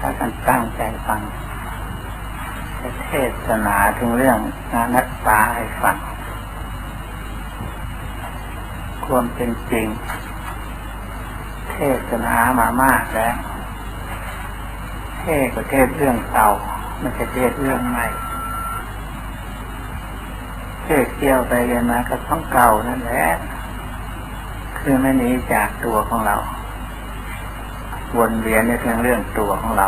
ถ้ากันตั้งใจฟังเทศนาถึงเรื่องนักตาให้ฟังความเป็นจริง เทศนามามากแล้วเทศก็เทศเรื่องเก่าม่ใช่เทศเรื่องใหม่เทศเกี่ยวไปเรียนมาก็ต้องเก่านั่นแหละคือไม่หนีจากตัวของเรา วนเวียนในเรื่องเรื่องตัวของเรา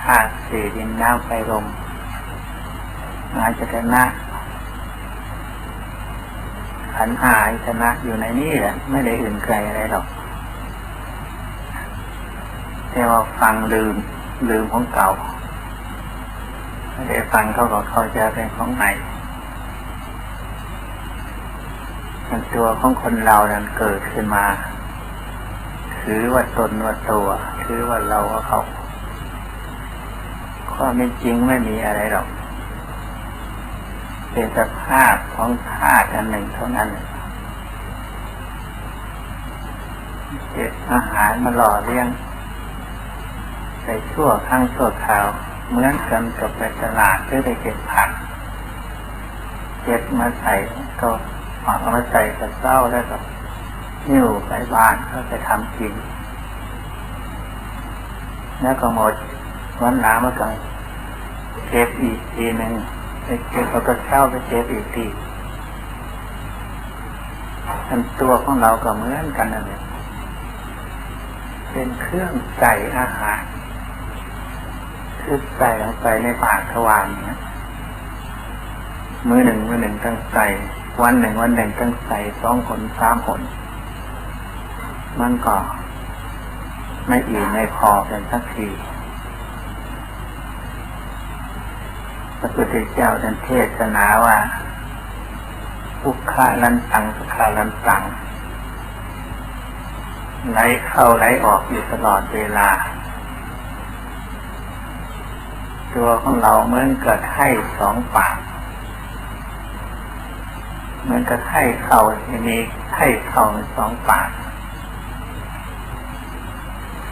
ธาตุสี่ดินน้ำไฟลมงานจะชนะขันหายชนะอยู่ในนี้แหละไม่ได้อื่นไกลอะไรหรอกแต่ว่าฟังลืมลืมของเก่าไม่ได้ฟังเขาก็เขาจะเป็นของใหม่ตัวของคนเรานั้นเกิดขึ้นมา ถือว่าตนว่าตัวถือว่าเราว่าเขาความจริงไม่มีอะไรหรอก เป็นสภาพของธาตุอันหนึ่งเท่านั้นเก็บอาหารมาหล่อเลี้ยงใส่ชั่วข้างชั่วคราวเหมือนกันกับไปตลาดเพื่อไปเก็บผักเก็บมาใส่ก็เอามาใส่กระเซ้าแล้วก็ นิ้วไปบ้านก็ไปทำกิน แล้วก็หมดวันหนามากันเก็บอีกทีหนึ่งไปเก็บเอากระเช้าไปเก็บอีกทีอันตัวของเราก็เหมือนกันนั่นเองเป็นเครื่องใส่อาหารคือใส่ลงไปในปากทวารเนี่ยมือหนึ่งมือหนึ่งต้องใส่ วันหนึ่งวันหนึ่งต้องใส่สองผลสามผล มันก็ไม่อิ่มไม่พอเป็นสักทีพระพุทธเจ้าท่านเทศนาว่าทุกขาลันตังสุขาลันตังไหลเข้าไหลออกอยู่ตลอดเวลา ตัวของเราเหมือนกับไข่สองปากเหมือนกับไข่เข่าที่มีไข่เข่าสองปาก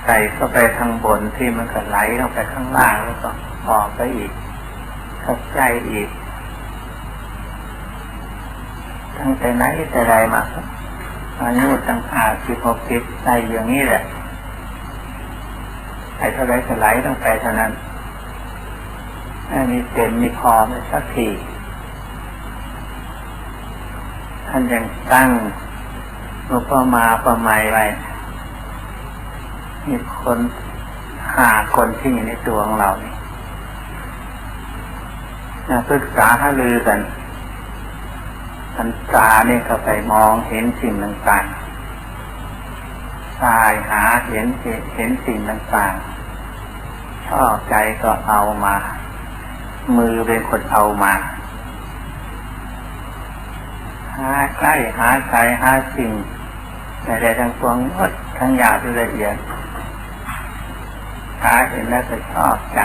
ใส่เข้าไปข้างบนที่มันก็ไหลลงไปข้างล่างแล้วก็ออกไปอีกเข้าใจอีก ตั้งแต่ไหนแต่ไรมาอายุตั้งห้าสิบหกสิบใส่อย่างนี้แหละใส่เท่าไรก็ไหลลงไปเท่านั้นไม่มีเต็มมีพอไม่สักทีท่านยังตั้งรูปมาประไมไว้ มีคนหาคนที่อยู่ในตัวของเรานี่ปรึกษาหาลือกันอันตาเนี่ยก็ไปมองเห็นสิ่งต่างๆตายหาเห็นเห็นสิ่งต่างๆ ชอบใจก็เอามา มือเป็นคนเอามา หาใกล้หาใจหาสิ่งใดๆทั้งปวงทั้งยาวละเอียด หาเห็นแล้วก็ชอบใจ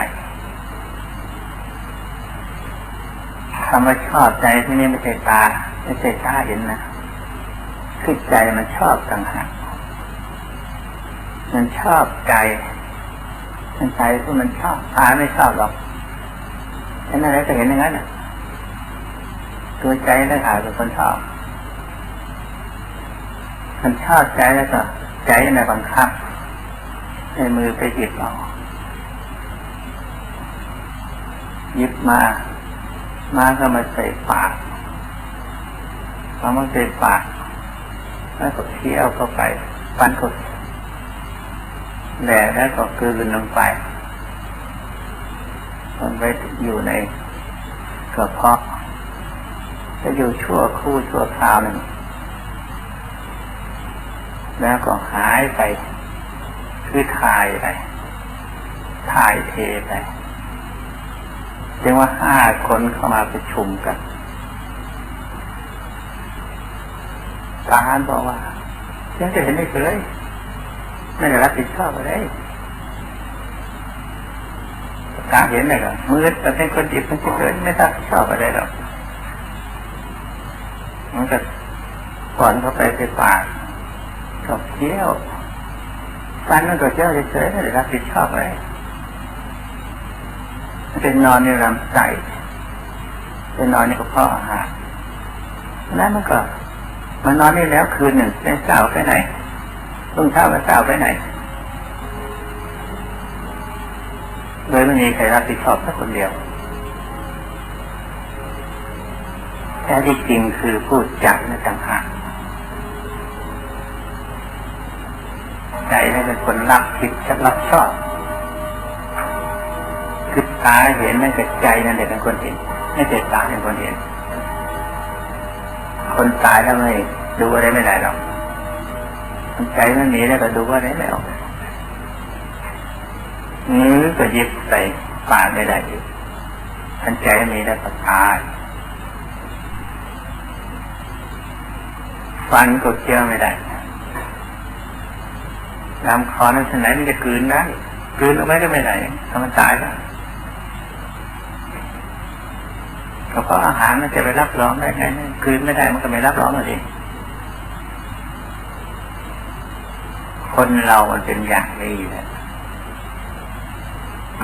คำว่าชอบใจที่นี่ไม่ใช่ตาไม่ใช่ตาเห็นนะคือใจมันชอบต่างหากมันชอบใจมันใจที่มันชอบตาไม่ชอบหรอกเห็นอะไรก็เห็นอย่างนั้นนะตัวใจแล้วหาเป็นคนชอบมันชอบใจแล้วก็ใจในบังคับ ในมือไปหยิบเอาหยิบมา มาก็มาใส่ปากพอมาใส่ปาก แล้วก็เคี้ยวเข้าไปฟันก็แหล่แล้วก็กลืนลงไป มันไปอยู่ในกระเพาะจะอยู่ชั่วคู่ชั่วคราวหนึ่งแล้วก็หายไป คือถ่ายไป ถ่ายเทไปเรียกว่าห้าคนเข้ามาประชุมกันทหารบอกว่ายังจะเห็นไม่เคยไม่ได้รับผิดชอบอะไรการเห็นเลยก็มือแต่เป็นคนจิตมันจะเกิดไม่รับผิดชอบอะไรหรอกมันก็ก่อนเข้าไปในปากก็เที่ยว ฟันมันก็เที่ยวเฉยๆไม่ได้รับผิดชอบอะไรเป็นนอนในลำไส้เป็นนอนในกระเพาะอาหารนั้นมันก็มันนอนนี่แล้วคืนหนึ่งเป็นเศร้าไปไหนรุ่งเช้าไปเศร้าไปไหนโดยไม่มีใครรับผิดชอบสักคนเดียวแท้ที่จริงคือผู้จัดนะต่างหาก ใจให้เป็นคนรับผิดจะรับชอบคือตาเห็นนั่นกับใจนั่นแหละเป็นคนเห็นไม่ใช่ตาเป็นคนเห็น คนตายแล้วไม่ดูอะไรไม่ได้หรอกใจไม่มีแล้วก็ดูอะไรไม่ออกมือก็ยิบใส่ปากไม่ได้อีกคนใจไม่มีแล้วก็ตายฟันก็เคี้ยวไม่ได้ ลำคอนั้นที่ไหนมันจะกืนได้กืนออกไปก็ไม่ได้ถ้ามันตายแล้วก็เพราะอาหารมันจะไปรับรองได้ไงคืนไม่ได้มันก็ไม่รับรองเลยคนเรามันเป็นอย่างนี้แหละ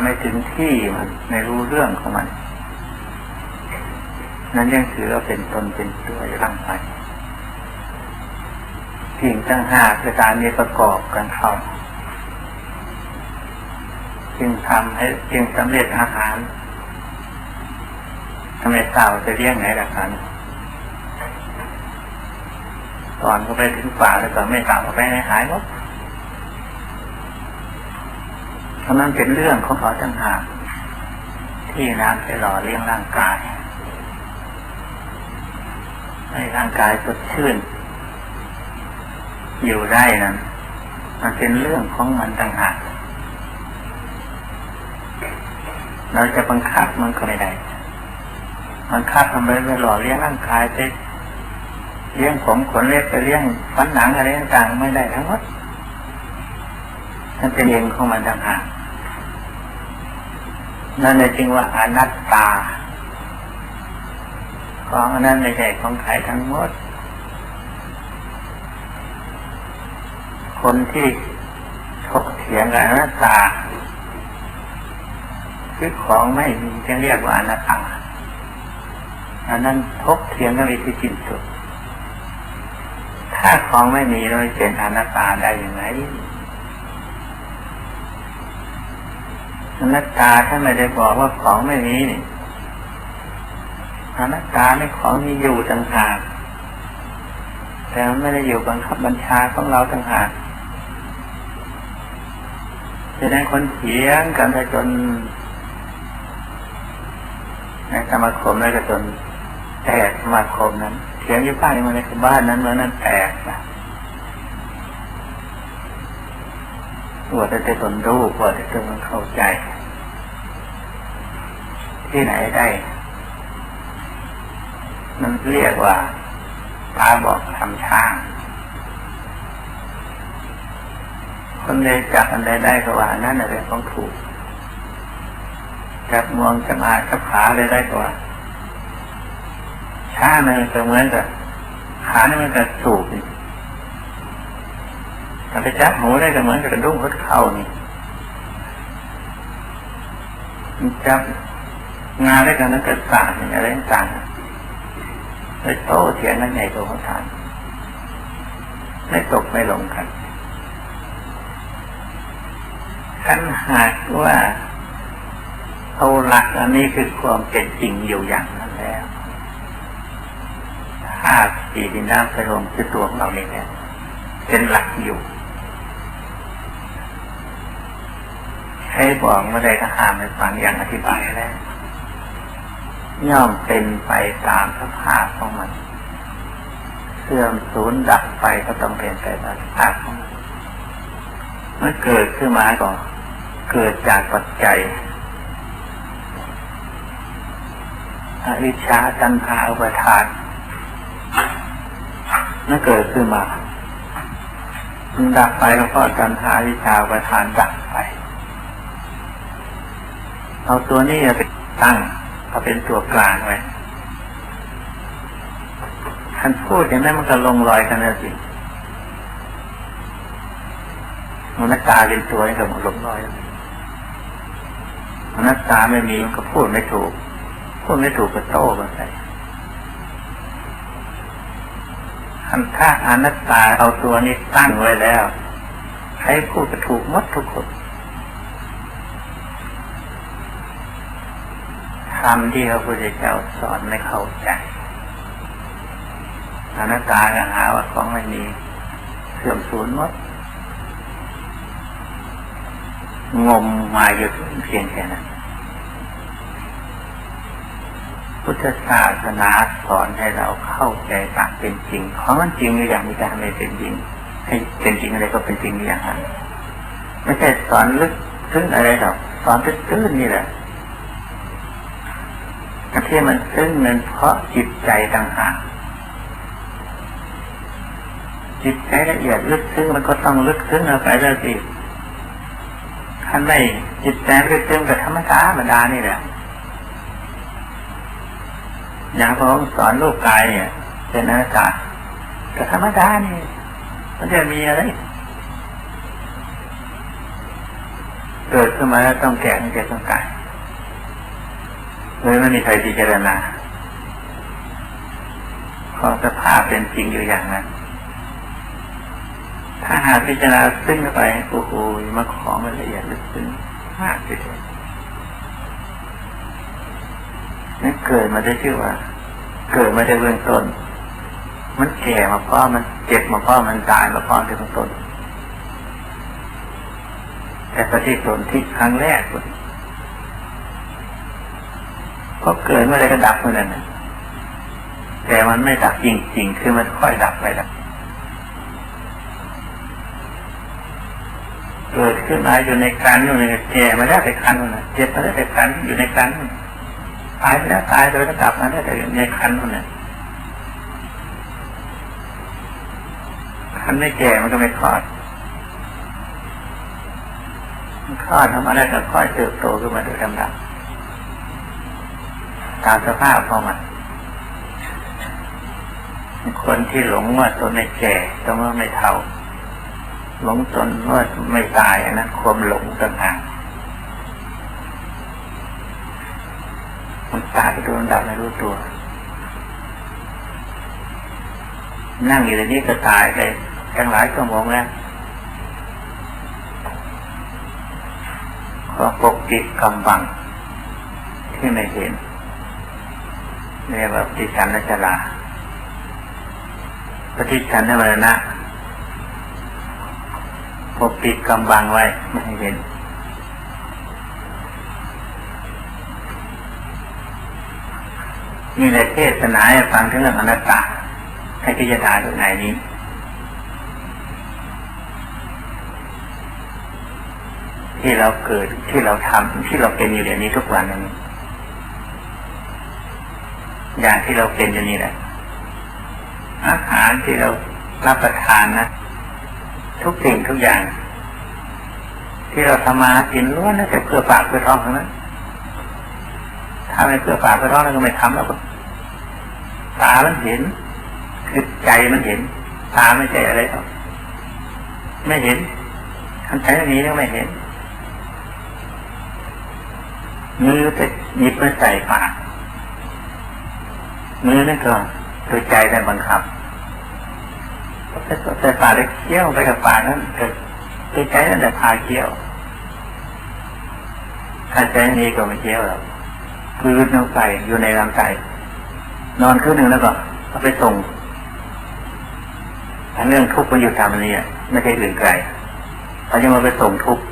ไม่ถึงที่มันไม่รู้เรื่องของมัน นั้นยังถือว่าเป็นตนเป็นตัวร่างไป สิ่งทั้งห้าคือการมีประกอบกันเข้าจึงทำให้จึงสำเร็จอาหารทำไมสาวจะเลี้ยงไงล่ะครับก่อนก็ไปถึงป่าแล้วก็ไม่สาวก็ไปหายหมดเพราะนั้นเป็นเรื่องของเขาต่างหากที่น้ำจะหล่อเลี้ยงร่างกาย ให้ร่างกายสดชื่น อยู่ได้นั้นมันเป็นเรื่องของมันต่างหากเราจะบังคับมันก็ไม่ได้มันคาดทำไปไปหล่อเลี้ยงร่างกายไปเลี้ยงผมขนเล็บไปเลี้ยงฟันหนังอะไรต่างๆไม่ได้ทั้งหมดมันเป็นเองของมันต่างหากนั่นเลยจึงว่าอนัตตา ของนั้นไม่ใช่ของใครทั้งหมด คนที่ถกเถียงกับอนัตตาคือของไม่มีจะเรียกว่าอนัตตาอันนั้นทกเถียงกันไปที่สิ้นสุด ถ้าของไม่มีเราเป็นอนัตตาได้ยังไงอนัตตาถ้านไม่ได้บอกว่าของไม่มีนี่อนัตตาไม่ของมีอยู่ต่างหากแต่มันไม่ได้อยู่บังคับบัญชาของเราต่างหาก จะได้คนเถียงกันไปจนในสมาคมแล้วก็จนแตกสมาคมนั้นเสียงอยู่บ้านมันในบ้านนั้นเมื่อนั้นแตกนะว่าจะได้ตนรู้ว่าจะตนเข้าใจ ที่ไหนได้มันเรียกว่าตาบอกทำช่าง คนใดจับอันใดได้ก็ว่านั่นอะไรของถูกจับมองจับอาจับขาเลยได้ก็ว่าช้ามันก็เหมือนกับขาเนี่ยมันก็สูบถ้าไปจับหูได้ก็เหมือนกับกระดุ้งรถเข่านี่จับงานได้กันนั้นก็ต่างอะไรต่างไปโตเถียงกันใหญ่โตของทานไม่ตกไม่ลงกัน ขันหากว่าเอาหลักอันนี้คือความเป็นจริงอยู่อย่างนั้นแล้วธาตุสี่ดินน้ำไฟลมคือตัวของเราเองเนี่ยเป็นหลักอยู่ให้บอกเมื่อใดก็ห้ามในฟังอย่างอธิบายแล้วย่อมเป็นไปตามสภาพของมันเสื่อมสูญดับไปก็ต้องเป็นไปตามสภาพของมันเมื่อเกิดขึ้นมาก็ เกิดจากปัจจัยอวิชชาตัณหาอุปทานนั่นเกิดขึ้นมามันดับไปแล้วก็ตัณหาวิชาอุปทานดับไป เอาตัวนี้ไปตั้งเอาเป็นตัวกลางไว้ท่านพูดอย่างนั้นมันก็ลงรอยกันแล้วสิมันตาเป็นตัวนี่ก็มันลงรอย อนัตตาไม่มีมันก็พูดไม่ถูก พูดไม่ถูกก็โต้กันไปคันถ้าอนัตตาเอาตัวนี้ตั้งไว้แล้ว ใครพูดก็ถูกมดทุกคนคำที่พระพุทธเจ้าสอนไม่เข้าใจอนัตตาก็หาว่าของไม่มีเสื่อมสูญหมด งมมาอยู่เพียงแค่นั้น พุทธศาสนาสอนให้เราเข้าใจตามเป็นจริง ของมันจริงหรืออย่างนี้จะไม่เป็นจริง ให้เป็นจริงอะไรก็เป็นจริงอย่างนั้นไม่ใช่สอนลึกซึ้งอะไรหรอกสอนตื้นๆนี่แหละที่มันซึ้งนั้นเพราะจิตใจต่างหากจิตใจละเอียดลึกซึ้งมันก็ต้องลึกซึ้งเอาไปแล้วสิ ท่านไม่จิตใจลึกซึ้งกับธรรมชาติธรรมดานี่แหละอย่างผมสอนลูกกายเนี่ยเป็นอากาศกับธรรมดานี่มันจะมีอะไรเกิดขึ้นมาแล้วต้องแก่ต้องเจ็บต้องตายเลยไม่มีใครพิจารณาเพราะสภาพเป็นจริงอยู่อย่างนั้น ถ้าหากพิจารณาซึ้งไปโอ้โหมาของมันละเอียดลึกซึ้งมากทีเดียวนี่เกิดมาได้ชื่อว่า เกิดมาได้เบื้องต้น มันแก่มาเพราะมันเจ็บมาเพราะมันตายมาเพราะที่เบื้องต้น แต่ปฏิสนธิครั้งแรกเลยก็เกิดเมื่อไรก็ดับเมื่อนั้นแต่มันไม่ดับจริงๆ คือมันค่อยดับไปดับ เกิดขึ้นมาอยู่ในการอยู่ในแก่มาได้แต่คันนั่นเจ็บมาได้แต่คันอยู่ในการตายไปแล้วตายโดยระดับมาได้แต่ในคันนั่นแหละคันไม่แก่มันก็ไม่คลอดมันคลอดทำอะไรก็ค่อยเติบโตขึ้นมาโดยลำดับตามสภาพของมันคนที่หลงว่าตนไม่แก่ตนว่าไม่เท่า หลงตนว่าไม่ตายนะความหลงต่างหากมันตายโดนดับไม่รู้ตัว นั่งอยู่ในนี้ก็ตายไปตั้งหลายชั่วโมงแล้วก็ปกปิดกำบัง ที่ไม่เห็นเรียกว่าปฏิชันนชลาปฏิชันนมรณะ กปิดกำบังไว้ไม่ให้เห็น นี่ในเทศนาให้ฟังถึงเรื่องอนัตตาให้พิจารณาอยู่ในนี้ที่เราเกิดที่เราทำที่เราเป็นอยู่เดี๋ยวนี้ทุกวันนี้อย่างที่เราเป็นอยู่นี่แหละอาหารที่เรารับประทานนะ ทุกสิ่งทุกอย่าง ที่เราทำมากินล้วนนั่นแต่เพื่อปากเพื่อท้องเท่านั้นถ้าไม่เพื่อปากเพื่อท้องเราก็ไม่ทำแล้วก็ตามันเห็นคือใจมันเห็น ตาไม่ใช่อะไรหรอกไม่เห็นทันใช้อย่างนี้ก็ไม่เห็นมือจะหยิบมาใส่ปากมือนั่นก็ตัวใจได้บังคับ แต่ปากได้เคี้ยวไปกับปากนั้นเกิดใจนั่นแหละพาเคี้ยวถ้าใจนี้ก็ไม่เคี้ยวหรอกคือน้ำไก่อยู่ในลำไส้นอนคืนหนึ่งแล้วก็เอาไปส่งอันเรื่องทุกข์มันอยู่ตามนี้ไม่ใช่อื่นไกลเขาจะมาไปส่งทุกข์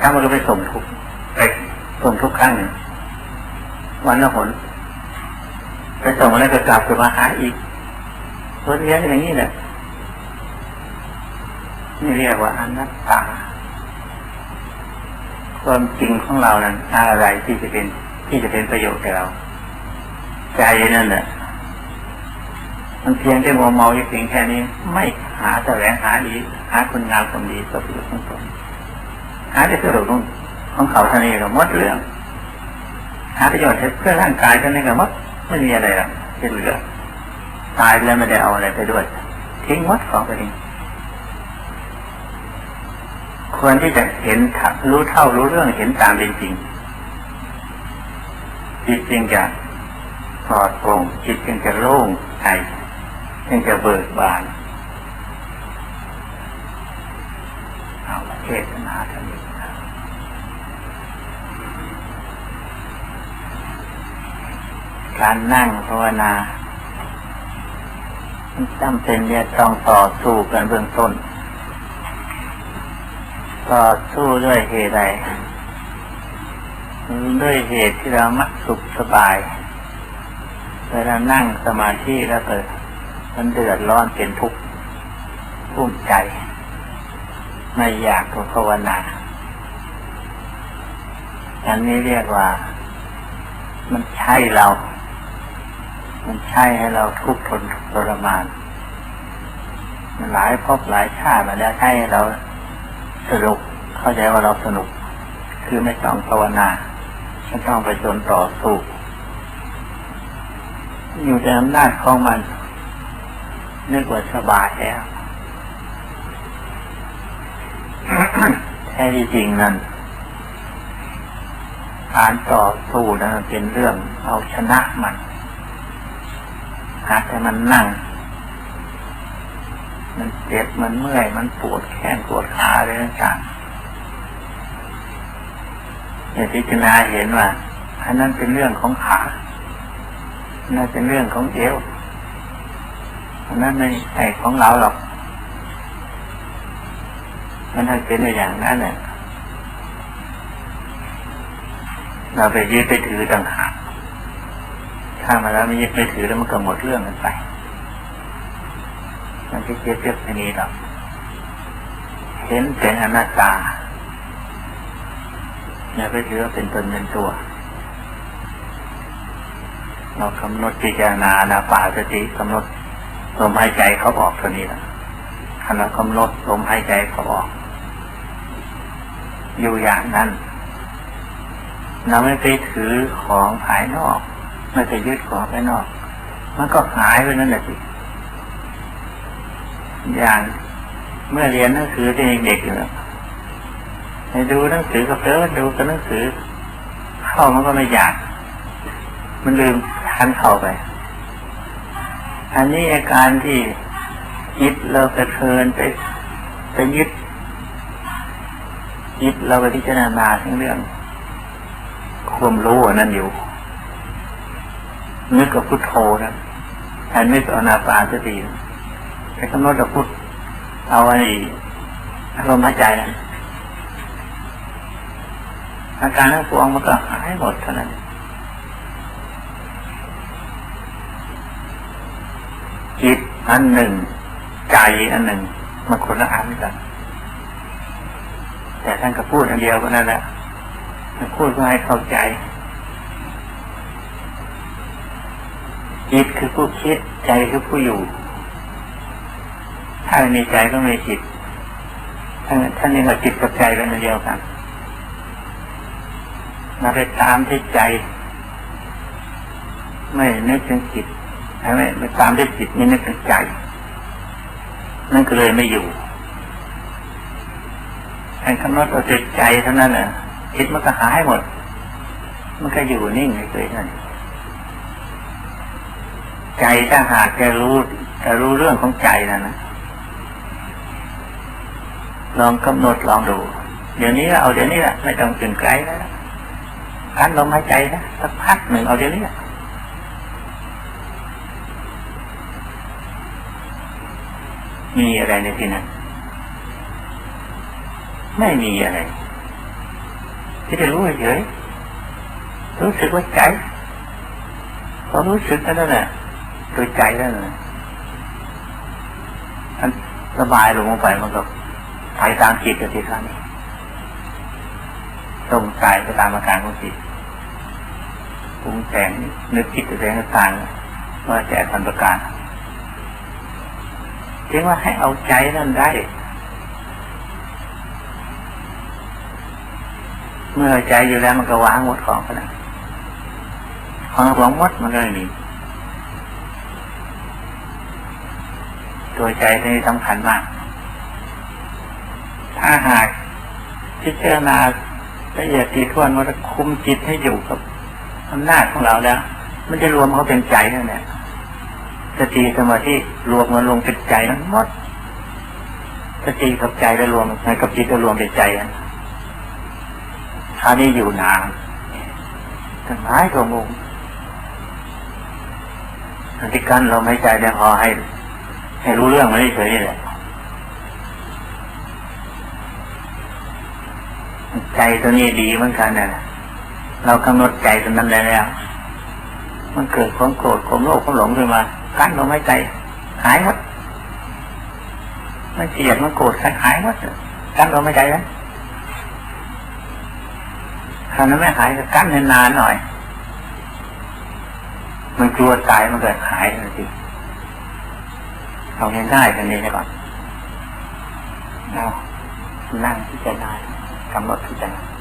ข้ามันก็ไปส่งทุกข์ไปส่งทุกข์ครั้งหนึ่งวันละหนไปส่งแล้วก็กลับมาหาอีก วนเวียนอย่างนี้แหละนี่เรียกว่าอนัตตา ความจริงของเรานั้นอะไรที่จะเป็นที่จะเป็นประโยชน์แก่เรา ใจนั่นแหละมันเพียงแค่มัวเมาอยู่เพียงแค่นี้ ไม่หาแสวงหาดี หาคนงามคนดีก็ประโยชน์ของตนหาได้ประโยชน์ของของเขาเท่านี้ก็หมดเรื่อง หาประโยชน์เพื่อร่างกายท่านี้ก็หมดไม่มีอะไรหรอกที่เหลือ ตายแล้วไม่ได้เอาอะไรไปด้วย ทิ้งวัดของไปเองควรที่จะเห็นรู้เท่ารู้เรื่องเห็นตามเป็นจริงจิตจึงจะปลอดโปร่งจิตจึงจะโล่งใจจึงจะเบิกบานเอาเทศนาท่านการนั่งภาวนา จำเป็นจะต้องต่อสู้กันเบื้องต้น ต่อสู้ด้วยเหตุใดด้วยเหตุที่เรามักสุขสบาย เวลานั่งสมาธิแล้วเกิดมันเดือดร้อนเป็นทุกข์พุ่มใจ ไม่อยากภาวนาอันนี้เรียกว่า มันใช่เรา มันใช่ให้เราทุกข์ทนทรมานมันหลายพบหลายชาติมาแล้วใช่ให้เราสนุกเข้าใจว่าเราสนุก คือไม่ต้องภาวนาไม่ต้องไปจนต่อสู้อยู่ในอำนาจของมันนึกว่าสบายแล้วแท้ที่จริงนั้นการต่อสู้นั้นเป็นเรื่องเอาชนะมัน หากแต่มันนั่ง มันเจ็บมันเมื่อย มันปวดแขนปวดขาอะไรต่างๆเนี่ยพิจารณาเห็นว่าอันนั้นเป็นเรื่องของขานั่นเป็นเรื่องของเอวอันนั้นไม่ใช่ของเราหรอกมันให้เป็นอย่างนั้นเนี่ยเราไปยึดไปถือต่างหาก ถ้ามาแล้วไม่ยึดไม่ถือแล้วมันก็หมดเรื่องกันไป มันจะเจ็บเจ็บแค่นี้หรอกเห็นเป็นอนัตตาอย่าไปถือว่าเป็นตนเป็นตัว เรากำหนดพิจารณานาป่าสติกำหนดลมหายใจเขาออกเท่านี้แหละขณะกำหนดลมหายใจเขาออก อยู่อย่างนั้นเราไม่ไปถือของภายนอก ไม่ไปยึดของภายนอก มันก็หายไปนั่นแหละสิอย่างเมื่อเรียนหนังสือเป็นเด็กอยู่ไปดูหนังสือกับเพลินดูกับหนังสือ เข้ามันก็ไม่อยาก มันลืมทันเข้าไป อันนี้อาการที่ยึดเราไปเพลินไปไปยึดยึดเราไปพิจารณาทั้งเรื่องความรู้นั่นอยู่ นึกกับพุทโธนะอันนึกอนาปานสติไปกำหนดกับพุทเอาอันนี้อารมณ์หายใจนะอาการทั้งปวงมันก็หายหมดเท่านั้นจิตอันหนึ่ง ใจอันหนึ่งมันคนละอันกัน แต่ท่านก็พูดอันเดียวก็นั่นแหละพูดเพื่อให้เข้าใจ จิตคือผู้คิดใจคือผู้อยู่ ถ้าไม่มีใจก็ไม่มีจิตท่านท่านเรียกว่าจิตกับใจเป็นเดียวกันมาไปตามที่ใจ ไม่นึกถึงจิตไม่ไปตามที่จิตไม่นึกถึงใจนั่นก็เลยไม่อยู่ไอ้คำว่าตัวจิตใจเท่านั้นแหละจิตมันก็หายหมด มันก็อยู่นิ่งเฉยๆนั่น ใจถ้าหากจะรู้จะรู้เรื่องของใจนั่นนะลองกำหนดลองดู เดี๋ยวนี้เอาเดี๋ยวนี้แหละไม่ต้องถึงไกลแล้วการลมหายใจนะสักพักหนึ่งเอาเดี๋ยวนี้มีอะไรในที่นั้นไม่มีอะไรที่จะรู้เฉยรู้สึกว่าใจพอรู้สึกนั่นแหละ โดยใจนั่นแหละมันสบายลงไปมันก็ไปตามจิตที่ท่านตรงใจไปตามอาการของจิตปรุงแต่งนึกคิดแสดงต่างว่าแจกพันประการเรียกว่าให้เอาใจนั่นได้ เมื่อใจอยู่แล้วมันก็วางหมดของไปแล้วของหลงหมดมันก็ไม่มี ตัวใจนี่สำคัญมาก ถ้าหากพิจารณาละเอียดทีท่วนว่าคุมจิตให้อยู่กับอำนาจของเราแล้ว มันจะรวมเขาเป็นใจนั่นแหละสติสมาธิรวมมันลงเป็นใจทั้งหมดสติกับใจได้รวมในกับจิตก็รวมเป็นใจกันคราวนี้อยู่นานทั้งหลายตัวมุมอันที่กั้นเราไม่ใจเนี่ยพอให้ ให้รู้เรื่องมันเฉยๆนี่แหละใจตัวนี้ดีเหมือนกันนะเรากำหนดใจตัวนั้นได้แล้ว มันเกิดความโกรธความโลภความหลงขึ้นมากั้นเราไม่ใจหายหมดมันเกลียดมันโกรธหายหมดกั้นเราไม่ใจแล้วครานั้นไม่หายก็กั้นนานหน่อย มันกลัวตายมันเกิดหายทันที เราเรียๆกันนี้ก่อนเอานั่งพิจารณากำหนดพิจารณา